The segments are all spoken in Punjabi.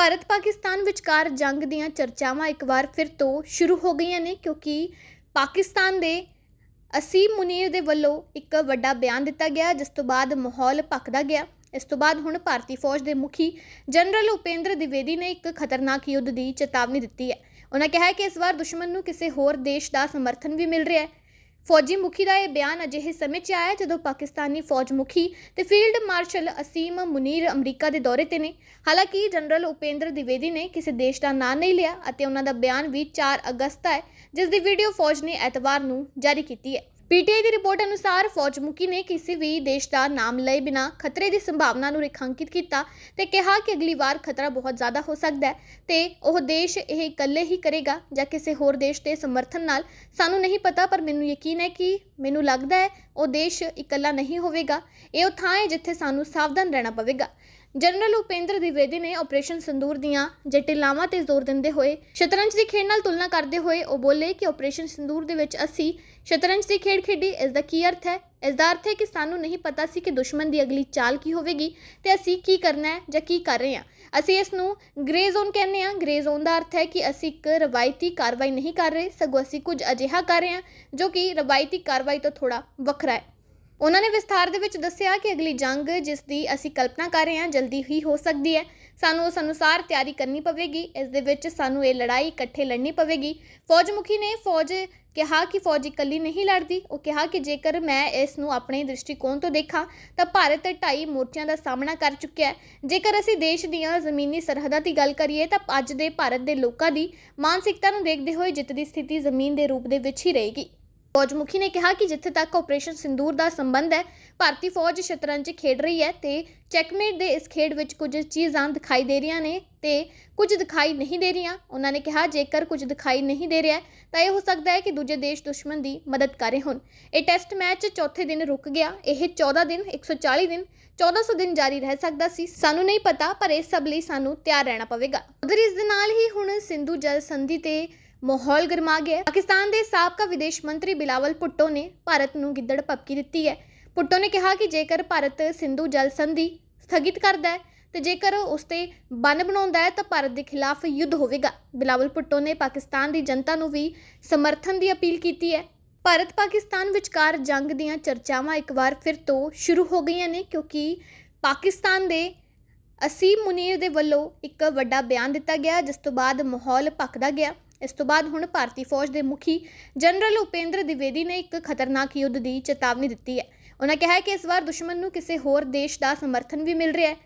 ਭਾਰਤ ਪਾਕਿਸਤਾਨ ਵਿਚਕਾਰ ਜੰਗ ਦੀਆਂ ਚਰਚਾਵਾਂ ਇੱਕ ਵਾਰ ਫਿਰ ਤੋਂ ਸ਼ੁਰੂ ਹੋ ਗਈਆਂ ਨੇ ਕਿਉਂਕਿ ਪਾਕਿਸਤਾਨ ਦੇ ਅਸੀਮ ਮੁਨੀਰ ਦੇ ਵੱਲੋਂ ਇੱਕ ਵੱਡਾ ਬਿਆਨ ਦਿੱਤਾ ਗਿਆ, ਜਿਸ ਤੋਂ ਬਾਅਦ ਮਾਹੌਲ ਭਖਦਾ ਗਿਆ। ਇਸ ਤੋਂ ਬਾਅਦ ਹੁਣ ਭਾਰਤੀ ਫੌਜ ਦੇ ਮੁਖੀ ਜਨਰਲ ਉਪੇਂਦਰ ਦਿਵੇਦੀ ਨੇ ਇੱਕ ਖਤਰਨਾਕ ਯੁੱਧ ਦੀ ਚੇਤਾਵਨੀ ਦਿੱਤੀ ਹੈ। ਉਹਨਾਂ ਕਿਹਾ ਕਿ ਇਸ ਵਾਰ ਦੁਸ਼ਮਣ ਨੂੰ ਕਿਸੇ ਹੋਰ ਦੇਸ਼ ਦਾ ਸਮਰਥਨ ਵੀ ਮਿਲ ਰਿਹਾ ਹੈ। ਫੌਜੀ ਮੁਖੀ ਦਾ ਇਹ ਬਿਆਨ ਅਜਿਹੇ ਸਮੇਂ 'ਚ ਆਇਆ ਜਦੋਂ ਪਾਕਿਸਤਾਨੀ ਫੌਜ ਮੁਖੀ ਤੇ ਫੀਲਡ ਮਾਰਸ਼ਲ ਅਸੀਮ ਮੁਨੀਰ ਅਮਰੀਕਾ ਦੇ ਦੌਰੇ ਤੇ ਨੇ। ਹਾਲਾਂਕਿ ਜਨਰਲ ਉਪੇਂਦਰ ਦਿਵੇਦੀ ਨੇ ਕਿਸੇ ਦੇਸ਼ ਦਾ ਨਾਂ ਨਹੀਂ ਲਿਆ ਅਤੇ ਉਹਨਾਂ ਦਾ ਬਿਆਨ ਵੀ 4 ਅਗਸਤ ਦਾ ਹੈ, ਜਿਸ ਦੀ ਵੀਡੀਓ ਫੌਜ ਨੇ ਐਤਵਾਰ ਨੂੰ ਜਾਰੀ ਕੀਤੀ ਹੈ। ਪੀਟੀਆਈ ਦੀ ਰਿਪੋਰਟ ਅਨੁਸਾਰ ਫੌਜ ਮੁਖੀ ਨੇ ਕਿਸੇ ਵੀ ਦੇਸ਼ ਦਾ ਨਾਮ ਲਏ ਬਿਨਾ ਖਤਰੇ ਦੀ ਸੰਭਾਵਨਾ ਨੂੰ ਰੇਖਾਂਕਿਤ ਕੀਤਾ ਤੇ ਕਿਹਾ ਕਿ ਅਗਲੀ ਵਾਰ ਖਤਰਾ ਬਹੁਤ ਜ਼ਿਆਦਾ ਹੋ ਸਕਦਾ ਹੈ ਤੇ ਉਹ ਦੇਸ਼ ਇਹ ਇਕੱਲੇ ਹੀ ਕਰੇਗਾ ਜਾਂ ਕਿਸੇ ਹੋਰ ਦੇਸ਼ ਦੇ ਸਮਰਥਨ ਨਾਲ, ਸਾਨੂੰ ਨਹੀਂ ਪਤਾ, ਪਰ ਮੈਨੂੰ ਯਕੀਨ ਹੈ ਕਿ ਮੈਨੂੰ ਲੱਗਦਾ ਹੈ ਉਹ ਦੇਸ਼ ਇਕੱਲਾ ਨਹੀਂ ਹੋਵੇਗਾ। ਇਹ ਉਹ ਥਾਂ ਹੈ ਜਿੱਥੇ ਸਾਨੂੰ ਸਾਵਧਾਨ ਰਹਿਣਾ ਪਵੇਗਾ। ਜਨਰਲ ਉਪੇਂਦਰ ਦਿਵੇਦੀ ਨੇ ਆਪਰੇਸ਼ਨ ਸੰਦੂਰ ਦੀਆਂ ਜਟਿਲਾਵਾਂ ਤੇ ਜ਼ੋਰ ਦਿੰਦੇ ਹੋਏ ਸ਼ਤਰੰਜ ਦੀ ਖੇਡ ਨਾਲ ਤੁਲਨਾ ਕਰਦੇ ਹੋਏ ਉਹ ਬੋਲੇ ਕਿ ਆਪਰੇਸ਼ਨ ਸੰਦੂਰ ਦੇ ਵਿੱਚ ਅਸੀਂ ਸ਼ਤਰੰਜ ਦੀ ਖੇਡ ਖੇਡੀ, ਇਸ ਦਾ ਕੀ ਅਰਥ ਹੈ? ਇਸ ਦਾ ਅਰਥ ਹੈ ਕਿ ਸਾਨੂੰ ਨਹੀਂ ਪਤਾ ਸੀ ਕਿ ਦੁਸ਼ਮਣ ਦੀ ਅਗਲੀ ਚਾਲ ਕੀ ਹੋਵੇਗੀ ਤੇ ਅਸੀਂ ਕੀ ਕਰਨਾ ਹੈ ਜਾਂ ਕੀ ਕਰ ਰਹੇ ਹਾਂ। ਅਸੀਂ ਇਸ ਨੂੰ ਗ੍ਰੇ ਜ਼ੋਨ ਕਹਿੰਦੇ ਹਾਂ। ਗ੍ਰੇ ਜ਼ੋਨ ਦਾ ਅਰਥ ਹੈ ਕਿ ਅਸੀਂ ਇੱਕ ਰਵਾਇਤੀ ਕਾਰਵਾਈ ਨਹੀਂ ਕਰ ਰਹੇ, ਸਗੋਂ ਅਸੀਂ ਕੁਝ ਅਜਿਹਾ ਕਰ ਰਹੇ ਹਾਂ, ਜੋ ਕਿ ਰਵਾਇਤੀ ਕਾਰਵਾਈ ਤੋਂ ਥੋੜਾ ਵੱਖਰਾ ਹੈ। ਉਹਨਾਂ ਨੇ ਵਿਸਥਾਰ ਦੇ ਵਿੱਚ ਦੱਸਿਆ ਕਿ ਅਗਲੀ ਜੰਗ ਜਿਸ ਦੀ ਅਸੀਂ ਕਲਪਨਾ ਕਰ ਰਹੇ ਹਾਂ ਜਲਦੀ ਹੀ ਹੋ ਸਕਦੀ ਹੈ। ਸਾਨੂੰ ਉਸ ਅਨੁਸਾਰ ਤਿਆਰੀ ਕਰਨੀ ਪਵੇਗੀ। ਇਸ ਦੇ ਵਿੱਚ ਸਾਨੂੰ ਇਹ ਲੜਾਈ ਇਕੱਠੇ ਲੜਨੀ ਪਵੇਗੀ। ਫੌਜ ਮੁਖੀ ਨੇ ਫੌਜ ਕਿਹਾ ਕਿ ਫੌਜ ਇਕੱਲੀ ਨਹੀਂ ਲੜਦੀ। ਉਹ ਕਿਹਾ ਕਿ ਜੇਕਰ ਮੈਂ ਇਸ ਨੂੰ ਆਪਣੇ ਦ੍ਰਿਸ਼ਟੀਕੋਣ ਤੋਂ ਦੇਖਾਂ, ਤਾਂ ਭਾਰਤ ਢਾਈ ਮੋਰਚਿਆਂ ਦਾ ਸਾਹਮਣਾ ਕਰ ਚੁੱਕਿਆ ਹੈ। ਜੇਕਰ ਅਸੀਂ ਦੇਸ਼ ਦੀਆਂ ਜ਼ਮੀਨੀ ਸਰਹੱਦਾਂ ਦੀ ਗੱਲ ਕਰੀਏ, ਤਾਂ ਅੱਜ ਦੇ ਭਾਰਤ ਦੇ ਲੋਕਾਂ ਦੀ ਮਾਨਸਿਕਤਾ ਨੂੰ ਦੇਖਦੇ ਹੋਏ ਜਿੱਤ ਦੀ ਸਥਿਤੀ ਜ਼ਮੀਨ ਦੇ ਰੂਪ ਦੇ ਵਿੱਚ ਹੀ ਰਹੇਗੀ। ਫੌਜ ਮੁਖੀ ਨੇ ਕਿਹਾ ਕਿ ਜਿੱਥੇ ਤੱਕ ਆਪਰੇਸ਼ਨ ਸਿੰਦੂਰ ਦਾ ਸੰਬੰਧ ਹੈ, ਭਾਰਤੀ ਫੌਜ ਸ਼ਤਰੰਜ ਖੇਡ ਰਹੀ ਹੈ ਤੇ ਚੈਕਮੇਟ ਦੇ ਇਸ ਖੇਡ ਵਿੱਚ ਕੁਝ ਚੀਜ਼ਾਂ ਦਿਖਾਈ ਦੇ ਰਹੀਆਂ ਨੇ ਤੇ ਕੁਝ ਦਿਖਾਈ ਨਹੀਂ ਦੇ ਰਹੀਆਂ। ਉਹਨਾਂ ਨੇ ਕਿਹਾ, ਜੇਕਰ ਕੁਝ ਦਿਖਾਈ ਨਹੀਂ ਦੇ ਰਿਹਾ ਤਾਂ ਇਹ ਹੋ ਸਕਦਾ ਹੈ ਕਿ ਦੂਜੇ ਦੇਸ਼ ਦੁਸ਼ਮਣ ਦੀ ਮਦਦ ਕਰ ਰਹੇ ਹੋਣ। ਇਹ ਟੈਸਟ ਮੈਚ ਚੌਥੇ ਦਿਨ ਰੁਕ ਗਿਆ। ਇਹ 14 ਦਿਨ 140 ਦਿਨ 1400 ਦਿਨ ਜਾਰੀ ਰਹਿ ਸਕਦਾ ਸੀ। ਸਾਨੂੰ ਨਹੀਂ ਪਤਾ, ਪਰ ਇਸ ਸਭ ਲਈ ਸਾਨੂੰ ਤਿਆਰ ਰਹਿਣਾ ਪਵੇਗਾ। ਉਧਰ ਇਸ ਦੇ ਨਾਲ ਹੀ ਹੁਣ ਸਿੰਧੂ ਜਲ ਸੰਧੀ ਤੇ ਮਾਹੌਲ ਗਰਮਾ ਗਿਆ ਪਾਕਿਸਤਾਨ ਦੇ ਸਾਬਕਾ ਵਿਦੇਸ਼ ਮੰਤਰੀ ਬਿਲਾਵਲ ਭੁੱਟੋ ਨੇ ਭਾਰਤ ਨੂੰ ਗਿੱਦੜ ਪੱਕੀ ਦਿੱਤੀ ਹੈ। ਭੁੱਟੋ ਨੇ ਕਿਹਾ ਕਿ ਜੇਕਰ ਭਾਰਤ ਸਿੰਧੂ ਜਲ ਸੰਧੀ ਸਥਗਿਤ ਕਰਦਾ ਹੈ ਤੇ ਜੇਕਰ ਉਸ ਤੇ ਬੰਨ ਬਣਾਉਂਦਾ ਹੈ ਤਾਂ ਭਾਰਤ ਦੇ ਖਿਲਾਫ ਯੁੱਧ ਹੋਵੇਗਾ। ਬਿਲਾਵਲ ਭੁੱਟੋ ਨੇ ਪਾਕਿਸਤਾਨ ਦੀ ਜਨਤਾ ਨੂੰ ਵੀ ਸਮਰਥਨ ਦੀ ਅਪੀਲ ਕੀਤੀ ਹੈ। ਭਾਰਤ ਪਾਕਿਸਤਾਨ ਵਿਚਕਾਰ ਜੰਗ ਦੀਆਂ ਚਰਚਾਵਾਂ ਇੱਕ ਵਾਰ ਫਿਰ ਤੋਂ ਸ਼ੁਰੂ ਹੋ ਗਈਆਂ ਨੇ ਕਿਉਂਕਿ ਪਾਕਿਸਤਾਨ ਦੇ ਅਸੀਮ ਮੁਨੀਰ ਦੇ ਵੱਲੋਂ ਇੱਕ ਵੱਡਾ ਬਿਆਨ ਦਿੱਤਾ ਗਿਆ, ਜਿਸ ਤੋਂ ਬਾਅਦ ਮਾਹੌਲ ਭਖਦਾ ਗਿਆ। ਇਸ ਤੋਂ ਬਾਅਦ ਹੁਣ ਭਾਰਤੀ ਫੌਜ ਦੇ ਮੁਖੀ ਜਨਰਲ ਉਪੇਂਦਰ ਦਿਵੇਦੀ ਨੇ ਇੱਕ ਖਤਰਨਾਕ ਯੁੱਧ ਦੀ ਚੇਤਾਵਨੀ ਦਿੱਤੀ ਹੈ। ਉਹਨਾਂ ਕਿਹਾ ਹੈ ਕਿ ਇਸ ਵਾਰ ਦੁਸ਼ਮਣ ਨੂੰ ਕਿਸੇ ਹੋਰ ਦੇਸ਼ ਦਾ ਸਮਰਥਨ ਵੀ ਮਿਲ ਰਿਹਾ ਹੈ।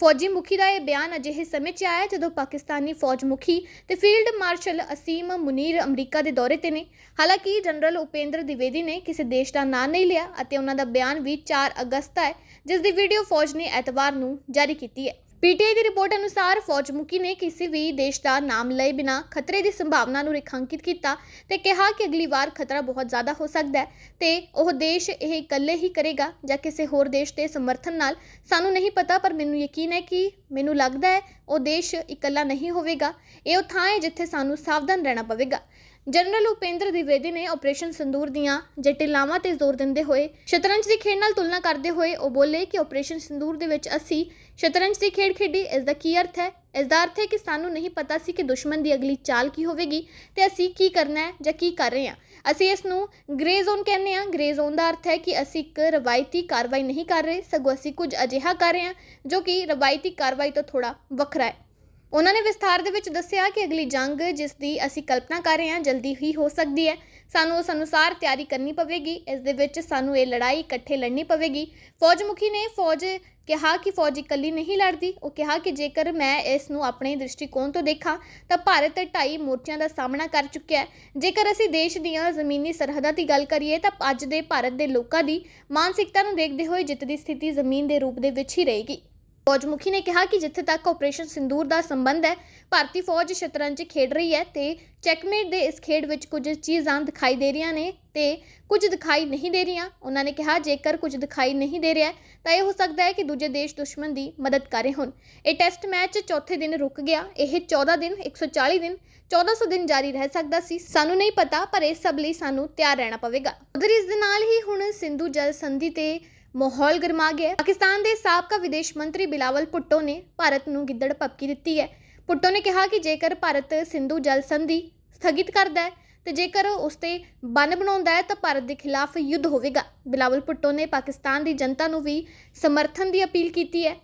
ਫੌਜੀ ਮੁਖੀ ਦਾ ਇਹ ਬਿਆਨ ਅਜਿਹੇ ਸਮੇਂ 'ਚ ਆਇਆ ਜਦੋਂ ਪਾਕਿਸਤਾਨੀ ਫੌਜ ਮੁਖੀ ਤੇ ਫੀਲਡ ਮਾਰਸ਼ਲ ਅਸੀਮ ਮੁਨੀਰ ਅਮਰੀਕਾ ਦੇ ਦੌਰੇ ਤੇ ਨੇ। ਹਾਲਾਂਕਿ ਜਨਰਲ ਉਪੇਂਦਰ ਦਿਵੇਦੀ ਨੇ ਕਿਸੇ ਦੇਸ਼ ਦਾ ਨਾਂ ਨਹੀਂ ਲਿਆ ਅਤੇ ਉਹਨਾਂ ਦਾ ਬਿਆਨ ਵੀ 4 ਅਗਸਤ ਦਾ ਹੈ, ਜਿਸ ਦੀ ਵੀਡੀਓ ਫੌਜ ਨੇ ਐਤਵਾਰ ਨੂੰ ਜਾਰੀ ਕੀਤੀ ਹੈ। ਪੀਟੀਆਈ ਦੀ ਰਿਪੋਰਟ ਅਨੁਸਾਰ ਫੌਜ ਮੁਖੀ ਨੇ ਕਿਸੇ ਵੀ ਦੇਸ਼ ਦਾ ਨਾਮ ਲਏ ਬਿਨਾ ਖਤਰੇ ਦੀ ਸੰਭਾਵਨਾ ਨੂੰ ਰੇਖਾਂਕਿਤ ਕੀਤਾ ਤੇ ਕਿਹਾ ਕਿ ਅਗਲੀ ਵਾਰ ਖਤਰਾ ਬਹੁਤ ਜ਼ਿਆਦਾ ਹੋ ਸਕਦਾ ਹੈ ਤੇ ਉਹ ਦੇਸ਼ ਇਹ ਇਕੱਲੇ ਹੀ ਕਰੇਗਾ ਜਾਂ ਕਿਸੇ ਹੋਰ ਦੇਸ਼ ਦੇ ਸਮਰਥਨ ਨਾਲ, ਸਾਨੂੰ ਨਹੀਂ ਪਤਾ, ਪਰ ਮੈਨੂੰ ਯਕੀਨ ਹੈ ਕਿ ਮੈਨੂੰ ਲੱਗਦਾ ਹੈ ਉਹ ਦੇਸ਼ ਇਕੱਲਾ ਨਹੀਂ ਹੋਵੇਗਾ। ਇਹ ਉਹ ਥਾਂ ਹੈ ਜਿੱਥੇ ਸਾਨੂੰ ਸਾਵਧਾਨ ਰਹਿਣਾ ਪਵੇਗਾ। ਜਨਰਲ ਉਪੇਂਦਰ ਦਿਵੇਦੀ ਨੇ ਆਪਰੇਸ਼ਨ ਸੰਦੂਰ ਦੀਆਂ ਜਟਿਲਾਵਾਂ ਤੇ ਜ਼ੋਰ ਦਿੰਦੇ ਹੋਏ ਸ਼ਤਰੰਜ ਦੀ ਖੇਡ ਨਾਲ ਤੁਲਨਾ ਕਰਦੇ ਹੋਏ ਉਹ ਬੋਲੇ ਕਿ ਆਪਰੇਸ਼ਨ ਸੰਦੂਰ ਦੇ ਵਿੱਚ ਅਸੀਂ ਸ਼ਤਰੰਜ ਦੀ ਖੇਡ ਖੇਡੀ। ਇਸ ਦਾ ਕੀ ਅਰਥ ਹੈ? ਇਸ ਦਾ ਅਰਥ ਹੈ ਕਿ ਸਾਨੂੰ ਨਹੀਂ ਪਤਾ ਸੀ ਕਿ ਦੁਸ਼ਮਣ ਦੀ ਅਗਲੀ ਚਾਲ ਕੀ ਹੋਵੇਗੀ ਤੇ ਅਸੀਂ ਕੀ ਕਰਨਾ ਹੈ ਜਾਂ ਕੀ ਕਰ ਰਹੇ ਹਾਂ। ਅਸੀਂ ਇਸ ਨੂੰ ਗ੍ਰੇ ਜ਼ੋਨ ਕਹਿੰਦੇ ਹਾਂ। ਗ੍ਰੇ ਜ਼ੋਨ ਦਾ ਅਰਥ ਹੈ ਕਿ ਅਸੀਂ ਇੱਕ ਰਵਾਇਤੀ ਕਾਰਵਾਈ ਨਹੀਂ ਕਰ ਰਹੇ। ਸਗੋਂ ਅਸੀਂ ਕੁਝ ਅਜਿਹਾ ਕਰ ਰਹੇ ਹਾਂ ਜੋ ਕਿ ਰਵਾਇਤੀ ਕਾਰਵਾਈ ਤੋਂ ਥੋੜਾ ਵੱਖਰਾ ਹੈ। ਉਹਨਾਂ ਨੇ ਵਿਸਥਾਰ ਦੇ ਵਿੱਚ ਦੱਸਿਆ ਕਿ ਅਗਲੀ ਜੰਗ ਜਿਸ ਦੀ ਅਸੀਂ ਕਲਪਨਾ ਕਰ ਰਹੇ ਹਾਂ ਜਲਦੀ ਹੀ ਹੋ ਸਕਦੀ ਹੈ। ਸਾਨੂੰ ਉਸ ਅਨੁਸਾਰ ਤਿਆਰੀ ਕਰਨੀ ਪਵੇਗੀ। ਇਸ ਦੇ ਵਿੱਚ ਸਾਨੂੰ ਇਹ ਲੜਾਈ ਇਕੱਠੇ ਲੜਨੀ ਪਵੇਗੀ। ਫੌਜ ਮੁਖੀ ਨੇ ਫੌਜ ਕਿਹਾ ਕਿ ਫੌਜ ਇਕੱਲੀ ਨਹੀਂ ਲੜਦੀ। ਉਹ ਕਿਹਾ ਕਿ ਜੇਕਰ ਮੈਂ ਇਸ ਨੂੰ ਆਪਣੇ ਦ੍ਰਿਸ਼ਟੀਕੋਣ ਤੋਂ ਦੇਖਾਂ, ਤਾਂ ਭਾਰਤ ਢਾਈ ਮੋਰਚਿਆਂ ਦਾ ਸਾਹਮਣਾ ਕਰ ਚੁੱਕਿਆ ਹੈ। ਜੇਕਰ ਅਸੀਂ ਦੇਸ਼ ਦੀਆਂ ਜ਼ਮੀਨੀ ਸਰਹੱਦਾਂ ਦੀ ਗੱਲ ਕਰੀਏ, ਤਾਂ ਅੱਜ ਦੇ ਭਾਰਤ ਦੇ ਲੋਕਾਂ ਦੀ ਮਾਨਸਿਕਤਾ ਨੂੰ ਦੇਖਦੇ ਹੋਏ ਜਿੱਤ ਦੀ ਸਥਿਤੀ ਜ਼ਮੀਨ ਦੇ ਰੂਪ ਦੇ ਵਿੱਚ ਹੀ ਰਹੇਗੀ। ਫੌਜ ਮੁਖੀ ਨੇ ਕਿਹਾ ਕਿ ਜਿੱਥੇ ਤੱਕ ਆਪਰੇਸ਼ਨ ਸਿੰਦੂਰ ਦਾ ਸੰਬੰਧ ਹੈ, ਭਾਰਤੀ ਫੌਜ ਸ਼ਤਰੰਜ ਖੇਡ ਰਹੀ ਹੈ ਤੇ ਚੈਕਮੇਟ ਦੇ ਇਸ ਖੇਡ ਵਿੱਚ ਕੁਝ ਚੀਜ਼ਾਂ ਦਿਖਾਈ ਦੇ ਰਹੀਆਂ ਨੇ ਤੇ ਕੁਝ ਦਿਖਾਈ ਨਹੀਂ ਦੇ ਰਹੀਆਂ। ਉਹਨਾਂ ਨੇ ਕਿਹਾ, ਜੇਕਰ ਕੁਝ ਦਿਖਾਈ ਨਹੀਂ ਦੇ ਰਿਹਾ ਤਾਂ ਇਹ ਹੋ ਸਕਦਾ ਹੈ ਕਿ ਦੂਜੇ ਦੇਸ਼ ਦੁਸ਼ਮਣ ਦੀ ਮਦਦ ਕਰ ਰਹੇ ਹੋਣ। ਇਹ ਟੈਸਟ ਮੈਚ ਚੌਥੇ ਦਿਨ ਰੁਕ ਗਿਆ। ਇਹ 14 ਦਿਨ 140 ਦਿਨ 1400 ਦਿਨ ਜਾਰੀ ਰਹਿ ਸਕਦਾ ਸੀ। ਸਾਨੂੰ ਨਹੀਂ ਪਤਾ, ਪਰ ਇਸ ਸਭ ਲਈ ਸਾਨੂੰ ਤਿਆਰ ਰਹਿਣਾ ਪਵੇਗਾ। ਉਧਰ ਇਸ ਦੇ ਨਾਲ ਹੀ ਹੁਣ ਸਿੰਧੂ ਜਲ ਸੰਧੀ ਤੇ ਮਾਹੌਲ ਗਰਮਾ ਗਿਆ ਹੈ। ਪਾਕਿਸਤਾਨ ਦੇ ਸਾਬਕਾ ਵਿਦੇਸ਼ ਮੰਤਰੀ ਬਿਲਾਵਲ ਭੁੱਟੋ ਨੇ ਭਾਰਤ ਨੂੰ ਗਿੱਦੜ ਪੱਕੀ ਦਿੱਤੀ ਹੈ। ਭੁੱਟੋ ਨੇ ਕਿਹਾ ਕਿ ਜੇਕਰ ਭਾਰਤ ਸਿੰਧੂ ਜਲ ਸੰਧੀ ਸਥਗਿਤ ਕਰਦਾ ਹੈ ਤੇ ਜੇਕਰ ਉਸ ਤੇ ਬੰਨ ਬਣਾਉਂਦਾ ਹੈ ਤਾਂ ਭਾਰਤ ਦੇ ਖਿਲਾਫ ਯੁੱਧ ਹੋਵੇਗਾ। ਬਿਲਾਵਲ ਭੁੱਟੋ ਨੇ ਪਾਕਿਸਤਾਨ ਦੀ ਜਨਤਾ ਨੂੰ ਵੀ ਸਮਰਥਨ ਦੀ ਅਪੀਲ ਕੀਤੀ ਹੈ।